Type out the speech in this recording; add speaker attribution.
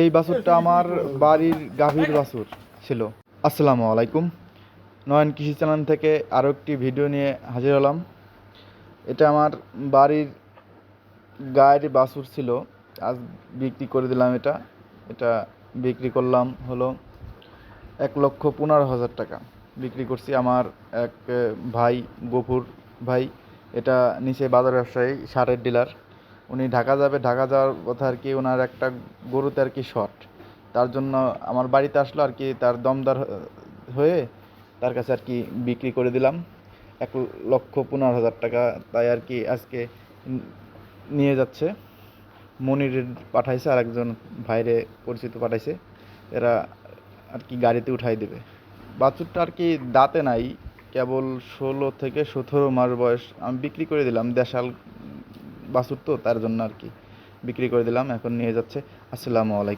Speaker 1: এই বাছুরটা আমার বাড়ির গাভীর বাছুর ছিল। আসসালামু আলাইকুম। নয়ন কৃষি চ্যানেল থেকে আরও একটি ভিডিও নিয়ে হাজির হলাম। এটা আমার বাড়ির গায়ের বাছুর ছিল। আজ বিক্রি করে দিলাম এটা। এটা বিক্রি করলাম হলো এক লক্ষ পনেরো হাজার টাকা। বিক্রি করছি আমার এক ভাই, গফুর ভাই। এটা নিচে বাজার ব্যবসায়ী, সারের ডিলার। উনি ঢাকা যাবে, ঢাকা যাওয়ার কথা আর কি ওনার একটা গরুতে আর কি শর্ট তার জন্য আমার বাড়িতে আসলো আর কি, তার দমদার হয়ে তার কাছে আর কি বিক্রি করে দিলাম। এক লক্ষ পনেরো হাজার টাকা তাই আর কি আজকে নিয়ে যাচ্ছে। মনির পাঠাইছে আর একজন ভাইরে পরিচিত পাঠাইছে। এরা আর কি গাড়িতে উঠাই দেবে। বাছুরটা আর কি দাঁতে নাই, কেবল ষোলো থেকে সতেরো মাস বয়স। আমি বিক্রি করে দিলাম, দেশাল বাছুর তো তার জন্য আর কি বিক্রি করে দিলাম এখন নিয়ে যাচ্ছে। আসসালামু আলাইকুম।